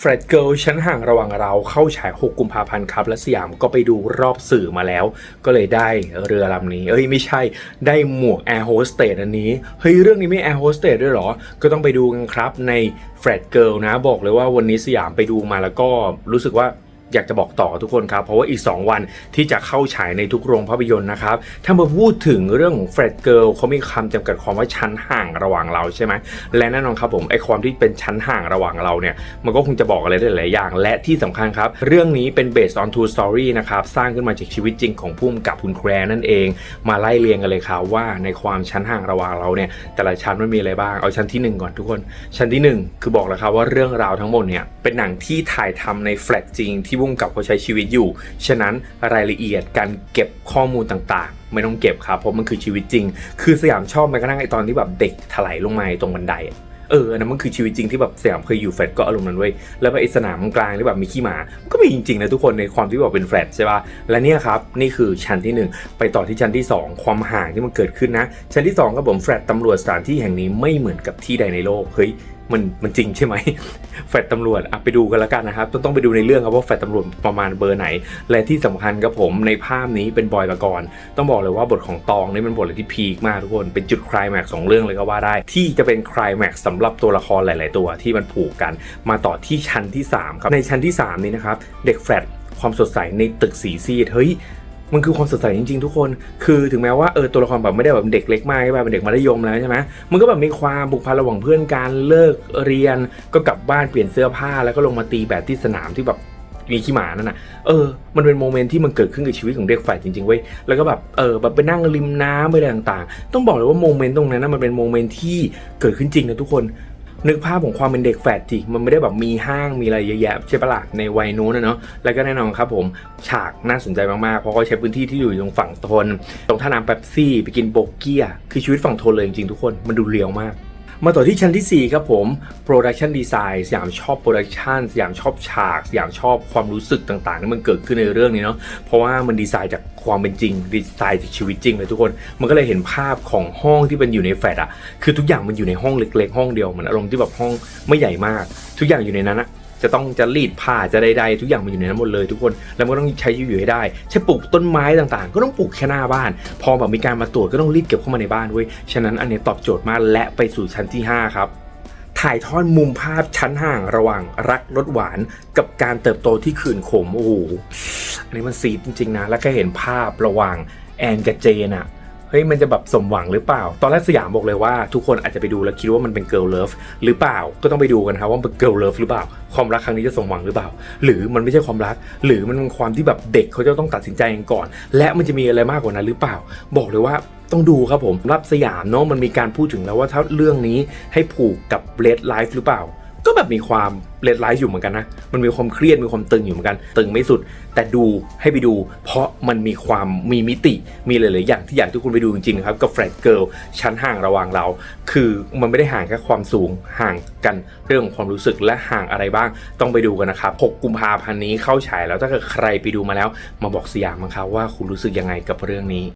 แฟรดเกิลชั้นห่างระหว่างเราเข้าฉาย 6 กุมภาพันธ์ครับ และสยามก็ไปดูรอบสื่อมาแล้ว ก็เลยได้เรือลำนี้ เอ้ยไม่ใช่ได้หมวกแอร์โฮสเตสอันนี้ เฮ้ย เรื่องนี้ไม่แอร์โฮสเตสด้วยเหรอ ก็ต้องไปดูกันครับในแฟรดเกิลนะ บอกเลยว่าวันนี้สยามไปดูมาแล้วก็รู้สึกว่า อยากจะบอกต่อทุกคนครับ เพราะว่าอีก 2 วันที่จะเข้าฉายในทุกโรงภาพยนตร์นะครับ ถ้ามาพูดถึงเรื่องของแฟรดเกิลเขามีคำจำกัดความว่าชั้นห่างระหว่างเราใช่ไหมและแน่นอนครับผมไอความที่เป็นชั้นห่างระหว่างเราเนี่ย มันก็คงจะบอกอะไรได้หลายอย่าง และที่สำคัญครับ เรื่องนี้เป็น based on true story นะครับ สร้างขึ้นมาจากชีวิตจริงของผู้กำกับคุณแครนั่นเอง มาไล่เรียงกันเลยครับว่าในความชั้นห่างระหว่างเราเนี่ยแต่ละชั้นมันมีอะไรบ้างเอาชั้นที่หนึ่งก่อนทุกคน ชั้นที่หนึ่งคือบอกแล้วครับว่าเรื่องราวทั้งหมดเนี่ยเป็นหนังที่ถ่ายทำในแฟลตจริงที่ผู้กำกับเขาใช้ชีวิตอยู่ ฉะนั้นรายละเอียดการเก็บข้อมูลต่างๆ ไม่ต้องเก็บครับเพราะมันคือชีวิตจริง คือสยามชอบแม้กระทั่งไอตอนที่แบบเด็กถลายลงมาตรงบันไดเอออันนั้นมันคือชีวิตจริงที่แบบสยามเคยอยู่แฟลตก็อารมณ์นั้นเว้ย แล้วไอสนามกลางที่แบบมีขี้หมา ก็มีจริงๆนะทุกคนในความที่แบบเป็นแฟลตใช่ป่ะ และเนี่ยครับ นี่คือชั้นที่หนึ่งไปต่อที่ชั้นที่สองความห่างที่มันเกิดขึ้นนะ ชั้นที่สองครับผมแฟลตตำรวจสถานที่แห่งนี้ไม่เหมือนกับที่ใดในโลก เฮ้ย มันมันจริงใช่ไหมแฟลตำรวจอะไปดูกันแล้วกันนะครับ ต้องต้องไปดูในเรื่องครับว่าแฟลตำรวจประมาณเบอร์ไหน และที่สำคัญครับผมในภาพนี้เป็นบอยปกรณ์ต้องบอกเลยว่าบทของตองนี่เป็นบทอะไรที่พีคมากทุกคนเป็นจุดคลายแม็กซ์ของเรื่องเลยก็ว่าได้ ที่จะเป็นคลายแม็กซ์สำหรับตัวละครหลาย ๆ ตัวที่มันผูกกัน มาต่อที่ชั้นที่สามครับในชั้นที่สามนี้นะครับเด็กแฟลตความสดใสในตึกสีซีดเฮ้ย มันคือความสดใสจริงๆ ทุกคน คือถึงแม้ว่าเออตัวละครแบบไม่ได้แบบเด็กเล็กมากใช่ป่ะเป็นเด็กมัธยมแล้วใช่ไหมมันก็แบบมีความบุกพันระหว่างเพื่อนการเลิกเรียนก็กลับบ้านเปลี่ยนเสื้อผ้า แล้วก็ลงมาตีแบดที่สนามที่แบบมีขี้หมานั่นน่ะ เออ มันเป็นโมเมนต์ที่มันเกิดขึ้นกับชีวิตของเด็กฝ่ายจริงๆเว้ย แล้วก็แบบ เออ แบบไปนั่งริมน้ำไปอะไรต่างๆ ต้องบอกเลยว่าโมเมนต์ตรงนั้นนะมันเป็นโมเมนต์ที่เกิดขึ้นจริงนะทุกคน นึกภาพของความเป็นเด็กแฝดจิกมันไม่ได้แบบมีห้างมีอะไรเยอะแยะใช่ปะล่ะในวัยนู้นนะเนาะแล้วก็แน่นอนครับผมฉากน่าสนใจมากๆเพราะเขาใช้พื้นที่ที่อยู่ตรงฝั่งทน ตรงท่าน้ำเป๊บซี่ ไปกินโบเกียคือชีวิตฝั่งทนเลยจริงๆทุกคนมันดูเรียวมาก มาต่อที่ชั้นทีสี่ 4 ครับผม Production Design สยามชอบ Production สยามชอบฉาก สยามชอบความรู้สึกต่างๆที่มันเกิดขึ้นในเรื่องนี้เนาะ เพราะว่ามันดีไซน์จากความเป็นจริง ดีไซน์จากชีวิตจริงเลยทุกคน มันก็เลยเห็นภาพของห้องที่เป็นอยู่ในแฟลตอะคือทุกอย่างมันอยู่ในห้องเล็กๆ ห้องเดียวเหมือนอารมณ์ที่แบบห้องไม่ใหญ่มาก ทุกอย่างอยู่ในนั้นอะ จะต้องจะรีดผ้าจะใดๆทุกอย่างมันอยู่ในนั้นหมดเลยทุกคนแล้วมันก็ต้องใช้อยู่ให้ได้ ใช่ปลูกต้นไม้ต่างๆ ก็ต้องปลูกแค่หน้าบ้าน พอแบบมีการมาตรวจก็ต้องรีบเก็บเข้ามาในบ้านเว้ยฉะนั้นอันนี้ตอบโจทย์มากและไปสู่ชั้นที่ 5 ครับถ่ายทอดมุมภาพชั้นห่างระหว่างรักรสหวานกับการเติบโตที่ขื่นขมโอ้โหอันนี้มันซีดจริงๆนะ แล้วก็เห็นภาพระหว่างแอนกับเจนอะ เฮ้ยมันจะแบบสมหวังหรือเปล่า ตอนแรกสยามบอกเลยว่าทุกคนอาจจะไปดูแล้วคิดว่ามันเป็นเกิ l ลเลิฟหรือเปล่าก็ต้องไปดูกันครับว่ามันเกิ l ลเลิฟหรือเปล่า ความรักครั้งนี้จะสมหวังหรือเปล่า หรือมันไม่ใช่ความรัก หรือมันเป็นความที่แบบเด็กเขาจะต้องตัดสินใจกันก่อน และมันจะมีอะไรมากกว่านั้นหรือเปล่า บอกเลยว่าต้องดูครับผมรับสยามเนาะมันมีการพูดถึงแล้วว่าถ้าเรื่องนี้ให้ผูกกับเลดไลฟ์หรือเปล่า ก็แบบมีความเลดไลฟ์อยู่เหมือนกันนะ มันมีความเครียดมีความตึงอยู่เหมือนกัน ตึงไม่สุด แต่ดูให้ไปดู เพราะมันมีความมีมิติ มีหลาย ๆ อย่างที่อยากให้ทุกคนไปดูจริงๆนะครับ กับแฟรดเกิลชั้นห่างระหว่างเรา คือมันไม่ได้ห่างแค่ความสูง ห่างกันเรื่องของความรู้สึกและห่างอะไรบ้าง ต้องไปดูกันนะครับ 6 กุมภาพันธ์นี้เข้าฉายแล้ว ถ้าเกิดใครไปดูมาแล้ว มาบอกสยามมั้งครับว่าคุณรู้สึกยังไงกับเรื่องนี้